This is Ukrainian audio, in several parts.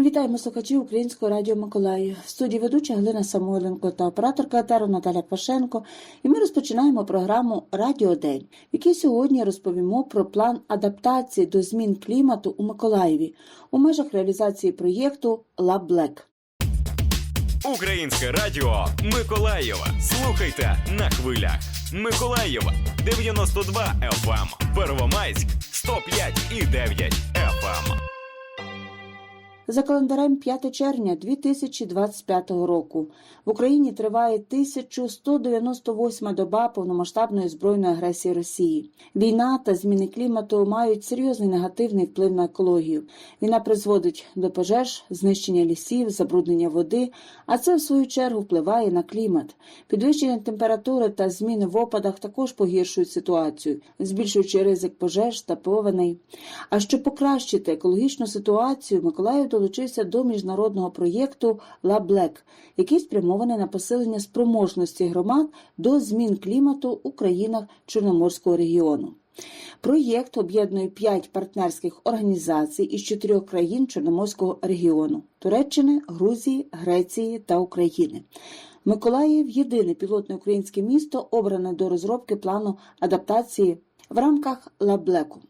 Вітаємо слухачів Українського радіо Миколаїв. В студії ведуча Галина Самойленко та операторка етеру Наталя Квашенко. І ми розпочинаємо програму Радіо День, в якій сьогодні розповімо про план адаптації до змін клімату у Миколаєві у межах реалізації проєкту «Лаб Блек». Українське радіо Миколаєва. Слухайте на хвилях. Миколаєва 92 FM, Первомайськ 105 і 9 FM. За календарем 5 червня 2025 року в Україні триває 1198 доба повномасштабної збройної агресії Росії. Війна та зміни клімату мають серйозний негативний вплив на екологію. Війна призводить до пожеж, знищення лісів, забруднення води, а це в свою чергу впливає на клімат. Підвищення температури та зміни в опадах також погіршують ситуацію, збільшуючи ризик пожеж та повеней. А щоб покращити екологічну ситуацію, Миколаїв долучився до міжнародного проєкту «Ла Блек», який спрямований на посилення спроможності громад до змін клімату у країнах Чорноморського регіону. Проєкт об'єднує п'ять партнерських організацій із чотирьох країн Чорноморського регіону Туреччини, Грузії, Греції та України. Миколаїв єдине пілотне українське місто, обране до розробки плану адаптації в рамках Лаблеку.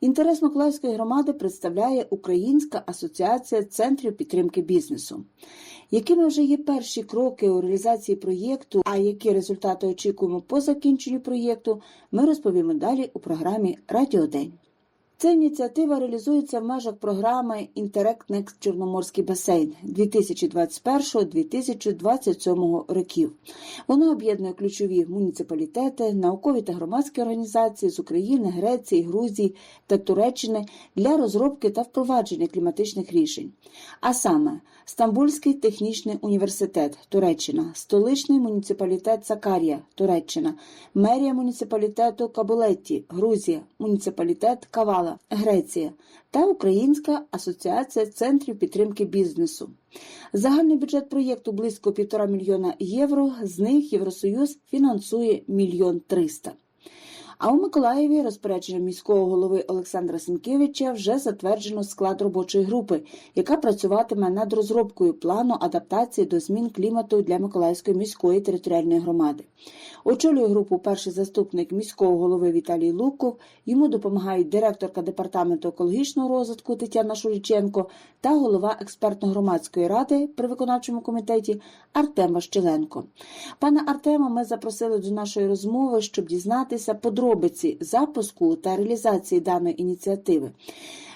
Інтерес Миколаївської громади представляє Українська асоціація центрів підтримки бізнесу. Якими вже є перші кроки у реалізації проєкту, а які результати очікуємо по закінченню проєкту, ми розповімо далі у програмі Радіодень. Ця ініціатива реалізується в межах програми «Інтерект Next Чорноморський басейн 2021-2027 років. Вона об'єднує ключові муніципалітети, наукові та громадські організації з України, Греції, Грузії та Туреччини для розробки та впровадження кліматичних рішень. А саме Стамбульський технічний університет Туреччина, столичний муніципалітет Сакарія, Туреччина, мерія муніципалітету Кабулетті, Грузія, муніципалітет Кавала, Греція та Українська асоціація центрів підтримки бізнесу. Загальний бюджет проєкту близько півтора мільйона євро. З них Євросоюз фінансує мільйон триста. А у Миколаєві розпорядженням міського голови Олександра Сенкевича вже затверджено склад робочої групи, яка працюватиме над розробкою плану адаптації до змін клімату для Миколаївської міської територіальної громади. Очолює групу перший заступник міського голови Віталій Луков. Йому допомагають директорка департаменту екологічного розвитку Тетяна Шуліченко та голова експертно-громадської ради при виконавчому комітеті Артем Ващеленко. Пане Артема, ми запросили до нашої розмови, щоб дізнатися подробиці запуску та реалізації даної ініціативи.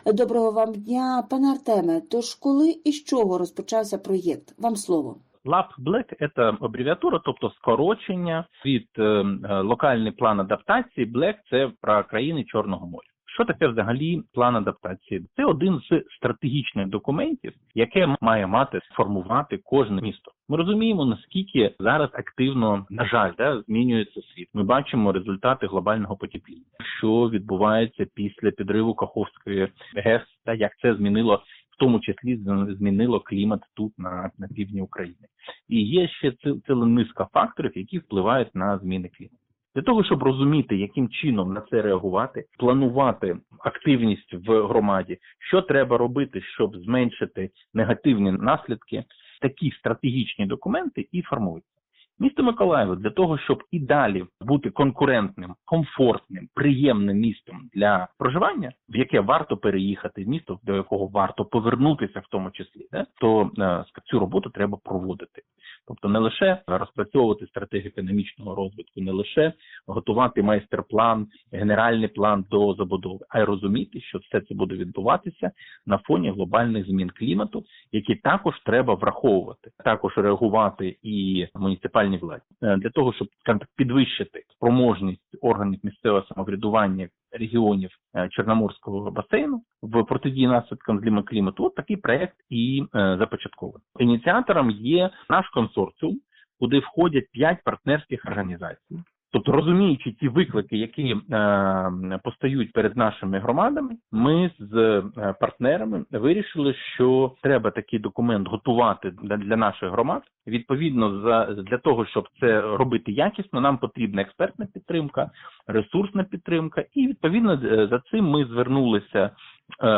Доброго вам дня, пане Артеме. Тож коли і з чого розпочався проєкт? Вам слово. LAB Black – це абревіатура, тобто скорочення від е, е, локальний план адаптації. Black – це про країни Чорного моря. Що таке взагалі план адаптації? Це один з стратегічних документів, яке має мати сформувати кожне місто. Ми розуміємо наскільки зараз активно, на жаль, да, змінюється світ. Ми бачимо результати глобального потепління, що відбувається після підриву Каховської ГЕС, та як це змінило в тому числі змінило клімат тут на, на півдні України. І є ще ціла низка факторів, які впливають на зміни клімату. Для того щоб розуміти, яким чином на це реагувати, планувати активність в громаді, що треба робити, щоб зменшити негативні наслідки, такі стратегічні документи і формуються. Місто Миколаєво для того, щоб і далі бути конкурентним, комфортним, приємним містом для проживання, в яке варто переїхати, місто до якого варто повернутися, в тому числі, да, то е, цю роботу треба проводити. Тобто не лише розпрацьовувати стратегію економічного розвитку, не лише готувати майстер-план, генеральний план до забудови, а й розуміти, що все це буде відбуватися на фоні глобальних змін клімату, які також треба враховувати, також реагувати і муніципальні владі для того, щоб так, підвищити спроможність органів місцевого самоврядування регіонів Чорноморського басейну в протидії наслідкам зліми клімату. От такий проект і е, започаткований. Ініціатором є наш консорціум, куди входять п'ять партнерських організацій. Тобто, розуміючи ті виклики, які е, постають перед нашими громадами, ми з е, партнерами вирішили, що треба такий документ готувати для, наших громад. Відповідно, за для того, щоб це робити якісно, нам потрібна експертна підтримка, ресурсна підтримка, і відповідно за цим ми звернулися е,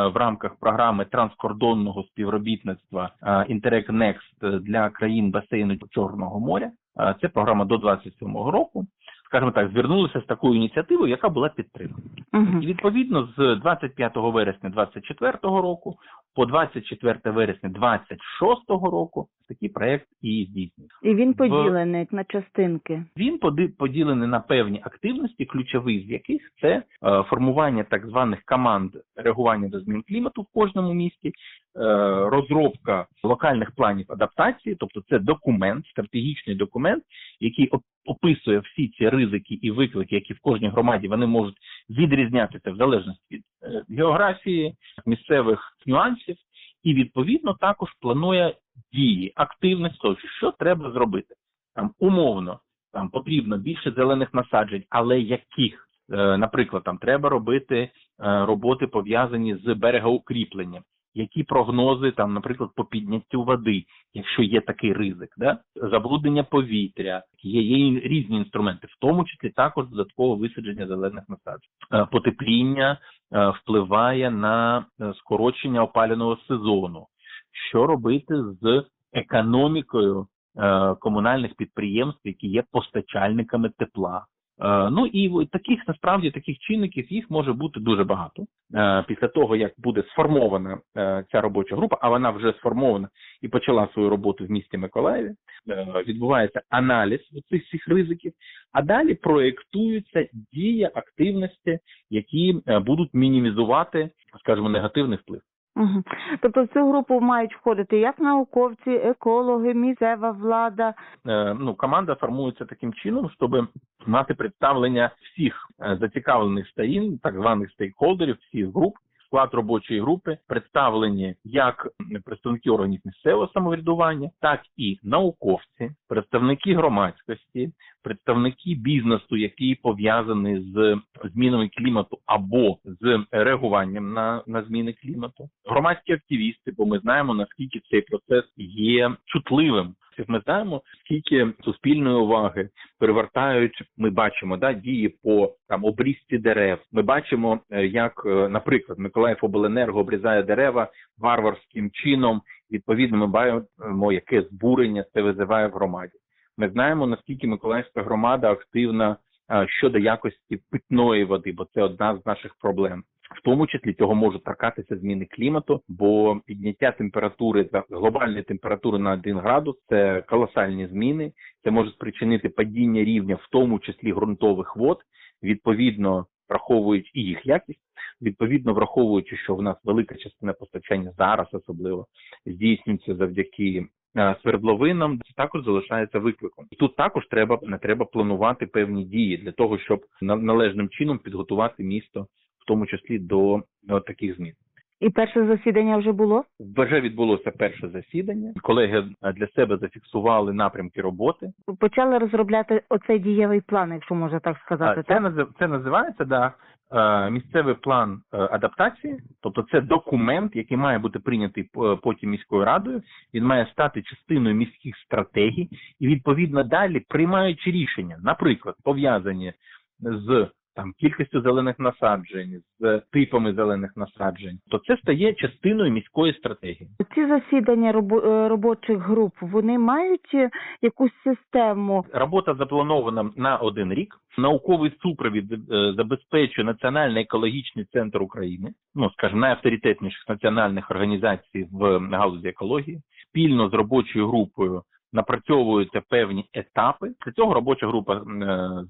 в рамках програми транскордонного співробітництва е, Interreg Next для країн басейну Чорного моря. Е, Це програма до 27-го року. Скажімо так, звернулися з такою ініціативою, яка була підтримана. Угу. І відповідно з 25 вересня 24 року по 24 вересня 26 року такий проект і здійснюється. І він В- поділений на частинки. Він поділений на певні активності, ключові з яких це е, формування так званих команд реагування до змін клімату в кожному місті, е, розробка локальних планів адаптації, тобто це документ, стратегічний документ, який описує всі ці ризики і виклики, які в кожній громаді вони можуть відрізнятися в залежності від географії, місцевих нюансів, і відповідно також планує дії, активність, тощо, що треба зробити там умовно там потрібно більше зелених насаджень, але яких? Е, Наприклад, там треба робити е, роботи пов'язані з берегоукріпленням. Які прогнози там, наприклад, по підняттю води, якщо є такий ризик, да? забруднення повітря, є, є різні інструменти, в тому числі також додаткове висадження зелених насаджень. Е, Потепління е, впливає на е, скорочення опалювального сезону. Що робити з економікою комунальних підприємств, які є постачальниками тепла. Е, Ну і таких насправді таких чинників їх може бути дуже багато. Е, Після того як буде сформована е, ця робоча група, а вона вже сформована і почала свою роботу в місті Миколаєві. Відбувається аналіз цих всіх ризиків, а далі проєктуються дії активності, які будуть мінімізувати, скажімо, негативний вплив. Угу. Тобто в цю групу мають входити як науковці, екологи, місцева влада. Е, ну, команда формується таким чином, щоб мати представлення всіх е, зацікавлених сторін, так званих стейкхолдерів, всіх груп. Склад робочої групи представлені як представники органів місцевого самоврядування, так і науковці, представники громадськості, представники бізнесу, які пов'язані з змінами клімату або з реагуванням на, на зміни клімату, громадські активісти, бо ми знаємо наскільки цей процес є чутливим. Ми знаємо, скільки суспільної уваги перевертають. Ми бачимо да дії по там обрізці дерев. Ми бачимо, е, як, е, наприклад, Миколаїв Обленерго обрізає дерева варварським чином. Відповідно, ми бачимо, яке збурення це визиває в громаді. Ми знаємо наскільки Миколаївська громада активна е, щодо якості питної води, бо це одна з наших проблем. В тому числі цього можуть торкатися зміни клімату, бо підняття температури та глобальної температури на 1 градус це колосальні зміни. Це може спричинити падіння рівня, в тому числі ґрунтових вод, відповідно враховуючи і їх якість, відповідно враховуючи, що в нас велика частина постачання зараз особливо здійснюється завдяки е, свердловинам, це також залишається викликом. І тут також треба не треба планувати певні дії для того, щоб на- належним чином підготувати місто, в тому числі до, до таких змін. І перше засідання вже було. Вже відбулося перше засідання. Колеги для себе зафіксували напрямки роботи. Почали розробляти оцей дієвий план, якщо можна так сказати. Це, так? це називається да, е, місцевий план е, адаптації, тобто це документ, який має бути прийнятий е, потім міською радою. Він має стати частиною міських стратегій, і відповідно далі приймаючи рішення, наприклад, пов'язані з там кількістю зелених насаджень, з типами зелених насаджень, то це стає частиною міської стратегії. Ці засідання е, робочих груп вони мають е, якусь систему. Робота запланована на один рік. Науковий супровід е, забезпечує Національний екологічний центр України, ну скажімо, найавторитетніших національних організацій в галузі екології. Спільно з робочою групою напрацьовуються певні етапи. Для цього робоча група е,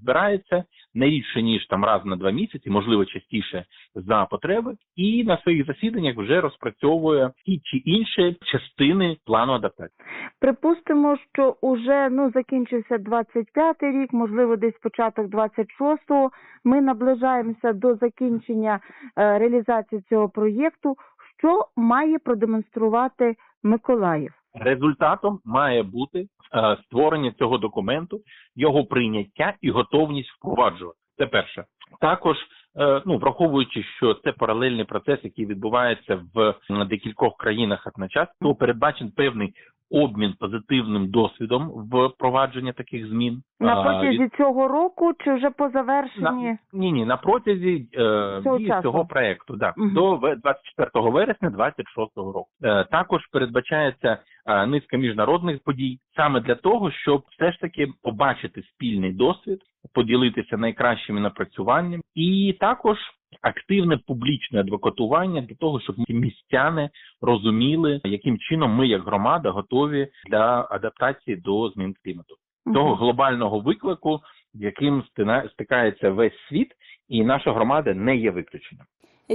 збирається не рідше ніж там раз на два місяці, можливо, частіше за потреби, і на своїх засіданнях вже розпрацьовує ті чи інші частини плану адаптації. Припустимо, що уже ну закінчився 25-й рік, можливо, десь початок 26-го. Ми наближаємося до закінчення е, реалізації цього проєкту. Що має продемонструвати Миколаїв? Результатом має бути е, створення цього документу, його прийняття і готовність впроваджувати. Це перше. Також, е, ну враховуючи, що це паралельний процес, який відбувається в декількох країнах одночасно, передбачен певний обмін позитивним досвідом в впровадження таких змін На протязі від- цього року чи вже по завершенні? на, ні, ні, на протязі е, Цього дії цього проекту, да, Мгм. до ве- 24 вересня 26 року. Е, також передбачається е, низка міжнародних подій саме для того, щоб все ж таки побачити спільний досвід, поділитися найкращими напрацюваннями, і також активне публічне адвокатування для того, щоб містяни розуміли, яким чином ми, як громада, готові для адаптації до змін клімату того глобального виклику, яким стикається весь світ, і наша громада не є виключенням.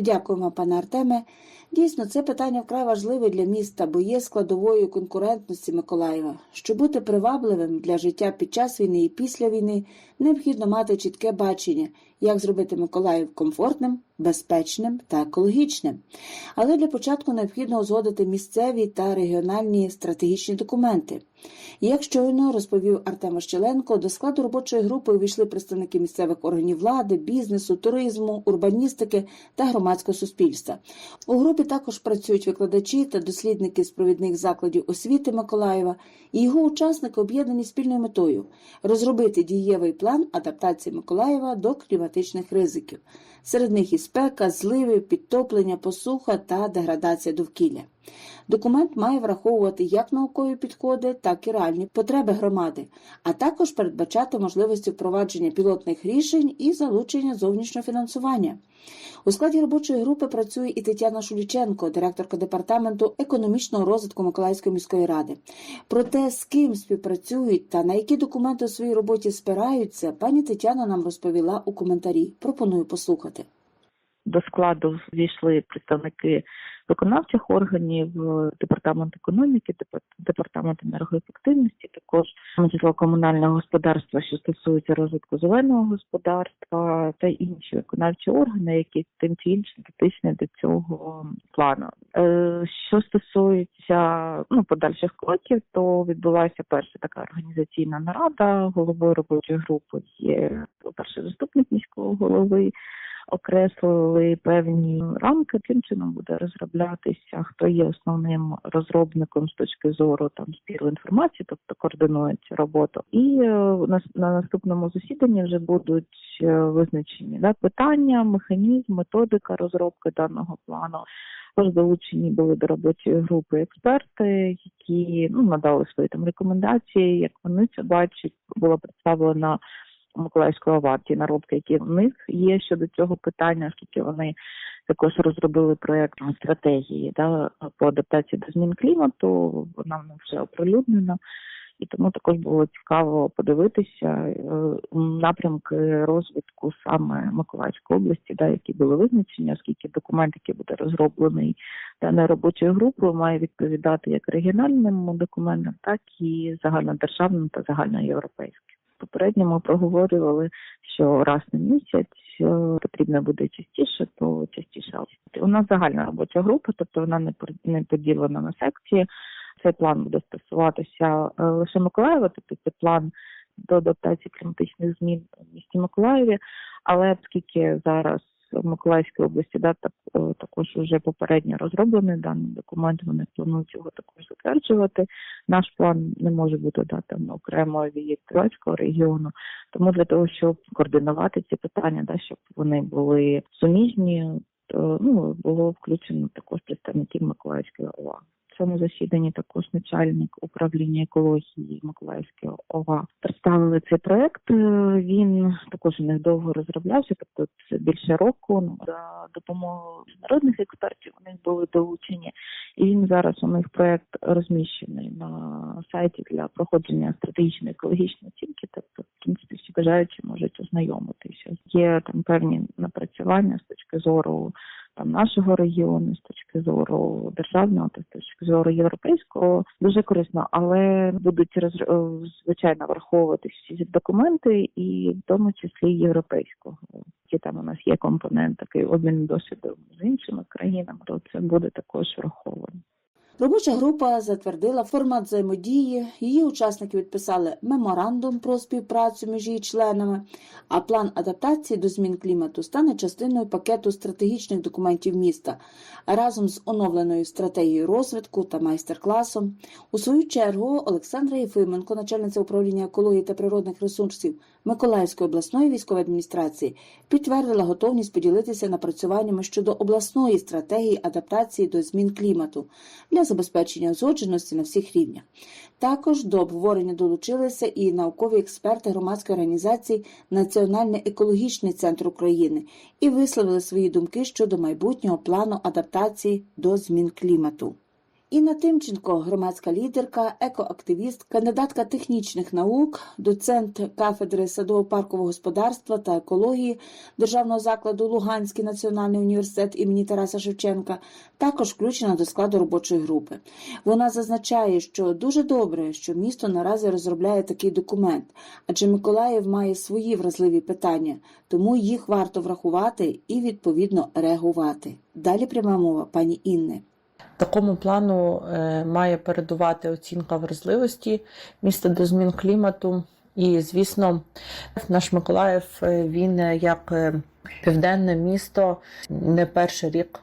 Дякуємо, пане Артеме. Дійсно, це питання вкрай важливе для міста, бо є складовою конкурентності Миколаєва. Щоб бути привабливим для життя під час війни і після війни, необхідно мати чітке бачення, як зробити Миколаїв комфортним, безпечним та екологічним. Але для початку необхідно узгодити місцеві та регіональні стратегічні документи. Як щойно розповів Артем Ващеленко, до складу робочої групи увійшли представники місцевих органів влади, бізнесу, туризму, урбаністики та громадського суспільства. У групі також працюють викладачі та дослідники з провідних закладів освіти Миколаєва, і його учасники об'єднані спільною метою розробити дієвий план адаптації Миколаєва до кліматичних ризиків. Серед них і спека, зливи, підтоплення, посуха та деградація довкілля. Документ має враховувати як наукові підходи, так і реальні потреби громади, а також передбачати можливості впровадження пілотних рішень і залучення зовнішнього фінансування. У складі робочої групи працює і Тетяна Шуліченко, директорка департаменту економічного розвитку Миколаївської міської ради. Про те, з ким співпрацюють та на які документи у своїй роботі спираються, пані Тетяна нам розповіла у коментарі. Пропоную послухати. До складу ввійшли представники виконавчих органів, е, департамент економіки, депар- департамент енергоефективності, також житлово-комунального господарства, що стосується розвитку зеленого господарства, та інші виконавчі органи, які тим чи іншим дотичні до цього плану. Е, Що стосується ну подальших кроків, то відбулася перша така організаційна нарада. Головою робочої групи є перший заступник міського голови окреслили певні рамки, яким чином буде розроблятися, хто є основним розробником з точки зору там збіру інформації, тобто координує цю роботу. І е, на, на наступному засіданні вже будуть е, визначені да, питання, механізм, методика розробки даного плану. Також долучені були до робочої групи експерти, які ну надали свої там рекомендації, як вони це бачать. Була представлена Миколаївської варті наробки, які в них є щодо цього питання, оскільки вони також розробили проект стратегії да, по адаптації до змін клімату. Вона в вже оприлюднена. І тому також було цікаво подивитися е, напрямки розвитку саме Миколаївської області, да, які були визначені, оскільки документ, який буде розроблений даною робочою групою, має відповідати як регіональним документам, так і загальнодержавним та загальноєвропейським. Попередньо ми проговорювали, що раз на місяць е, потрібно буде частіше, то частіше. У нас загальна робоча група, тобто вона не поділена на секції. Цей план буде стосуватися е, лише Миколаєва, тобто це план до адаптації кліматичних змін в місті Миколаєві. Але оскільки зараз в Миколаївській області да, так, е, також вже попередньо розроблений даний документ, вони планують його також затверджувати. Наш план не може бути да, там, окремо від Троїцького регіону. Тому для того, щоб координувати ці питання, да, щоб вони були суміжні, то ну, було включено також представників Миколаївської ОВА. Цьому засіданні також начальник управління екології Миколаївської ОВА представили цей проект. Е, Він також у них довго розроблявся, тобто це більше року. Ну, За допомогою міжнародних експертів них були долучені, і він зараз у них проект розміщений на сайті для проходження стратегічної екологічної оцінки. Тобто, в принципі, всі бажаючі можуть ознайомитися. Є там певні напрацювання з точки зору там нашого регіону, з точки зору державного та з точки зору європейського, дуже корисно, але будуть роз... е, звичайно враховувати всі документи, і в тому числі європейського. Ті там у нас є компонент такий обмін досвідом з іншими країнами, то це буде також враховано. Робоча група затвердила формат взаємодії. Її учасники підписали меморандум про співпрацю між її членами. А план адаптації до змін клімату стане частиною пакету стратегічних документів міста разом з оновленою стратегією розвитку та майстер-класом. У свою чергу Олександра Єфименко, начальниця управління екології та природних ресурсів Миколаївської обласної військової адміністрації, підтвердила готовність поділитися напрацюваннями щодо обласної стратегії адаптації до змін клімату для забезпечення узгодженості на всіх рівнях. Також до обговорення долучилися і наукові експерти громадської організації Національний екологічний центр України і висловили свої думки щодо майбутнього плану адаптації до змін клімату. Інна Тимченко, громадська лідерка, екоактивіст, кандидатка технічних наук, доцент кафедри садово-паркового господарства та екології Державного закладу Луганський національний університет імені Тараса Шевченка, також включена до складу робочої групи. Вона зазначає, що дуже добре, що місто наразі розробляє такий документ, адже Миколаїв має свої вразливі питання, тому їх варто врахувати і відповідно реагувати. Далі пряма мова пані Інни. Такому плану е, має передувати оцінка вразливості міста до змін клімату. І, звісно, наш Миколаїв е, він е, як південне місто не перший рік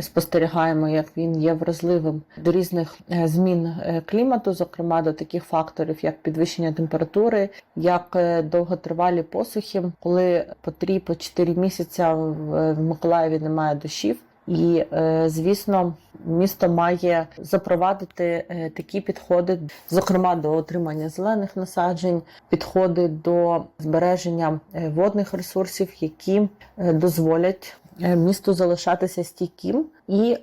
спостерігаємо, як він є вразливим до різних змін клімату, зокрема до таких факторів, як підвищення температури, як довготривалі посухи, коли по 3-4 місяці в в Миколаєві немає дощів. І, е, звісно, місто має запровадити е, такі підходи, зокрема до отримання зелених насаджень, підходи до збереження е, водних ресурсів, які дозволять місту залишатися стійким і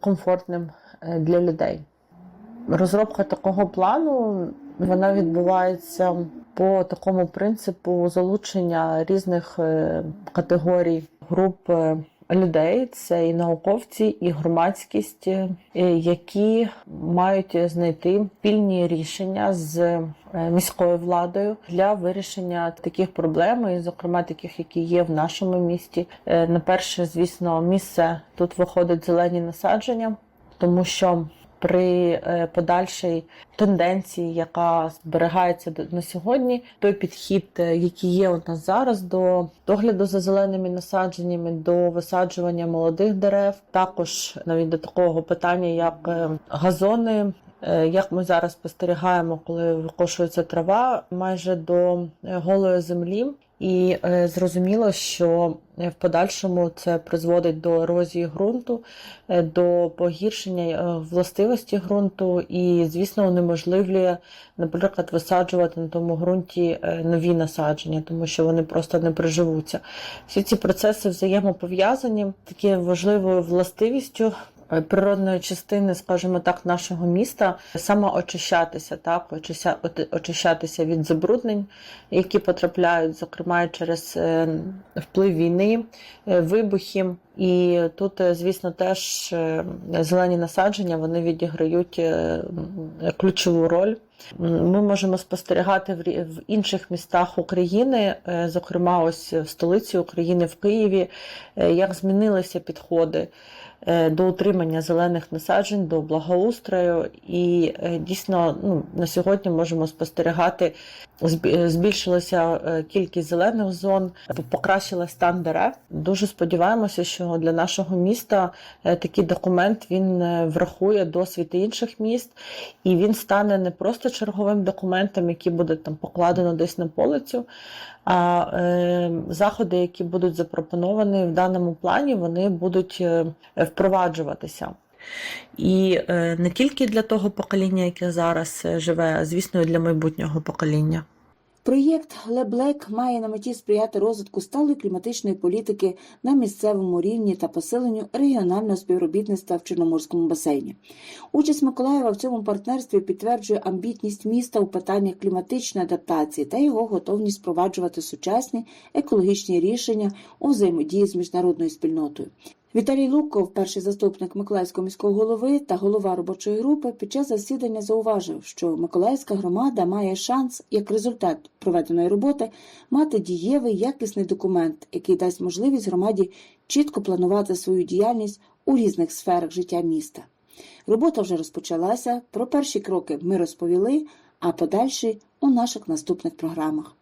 комфортним для людей. Розробка такого плану вона відбувається по такому принципу залучення різних категорій груп людей. Це і науковці, і громадськість, е, які мають знайти спільні рішення з е, міською владою для вирішення таких проблем, і, зокрема таких, які є в нашому місті. Е, На перше, звісно, місце тут виходить зелені насадження, тому що при подальшій тенденції, яка зберігається на сьогодні, той підхід, е, який є у нас зараз до догляду за зеленими насадженнями, до висаджування молодих дерев, також навіть до такого питання, як е, газони. Е, Як ми зараз спостерігаємо, коли викошується трава майже до голої землі, і зрозуміло, що в подальшому це призводить до ерозії ґрунту, до погіршення властивості ґрунту, і, звісно, унеможливлює, наприклад, висаджувати на тому ґрунті е, нові насадження, тому що вони просто не приживуться. Всі ці процеси взаємопов'язані. Такі важливою властивістю природної частини, скажімо так, нашого міста самоочищатися, так, очищатися від забруднень, які потрапляють, зокрема, через е, вплив війни, е, вибухів. І тут, е, звісно, теж е, зелені насадження вони відіграють е, ключову роль. Ми можемо спостерігати в інших містах України, е, зокрема, ось в столиці України, в Києві, е, як змінилися підходи е, до утримання зелених насаджень, до благоустрою. І е, дійсно ну, на сьогодні можемо спостерігати, збільшилася е, кількість зелених зон, покращила стан дерев. Дуже сподіваємося, що для нашого міста е, такий документ він е, врахує досвід інших міст, і він стане не просто черговим документом, який буде там покладено десь на полицю. А е, заходи, які будуть запропоновані в даному плані, вони будуть впроваджуватися. І не тільки для того покоління, яке зараз живе, а звісно, і для майбутнього покоління. Проєкт Леблек має на меті сприяти розвитку сталої кліматичної політики на місцевому рівні та посиленню регіонального співробітництва в Чорноморському басейні. Участь Миколаєва в цьому партнерстві підтверджує амбітність міста у питаннях кліматичної адаптації та його готовність впроваджувати сучасні екологічні рішення у взаємодії з міжнародною спільнотою. Віталій Луков, перший заступник Миколаївського міського голови та голова робочої групи, під час засідання зауважив, що Миколаївська громада має шанс, як результат проведеної роботи, мати дієвий якісний документ, який дасть можливість громаді чітко планувати свою діяльність у різних сферах життя міста. Робота вже розпочалася. Про перші кроки ми розповіли, а подальші у наших наступних програмах.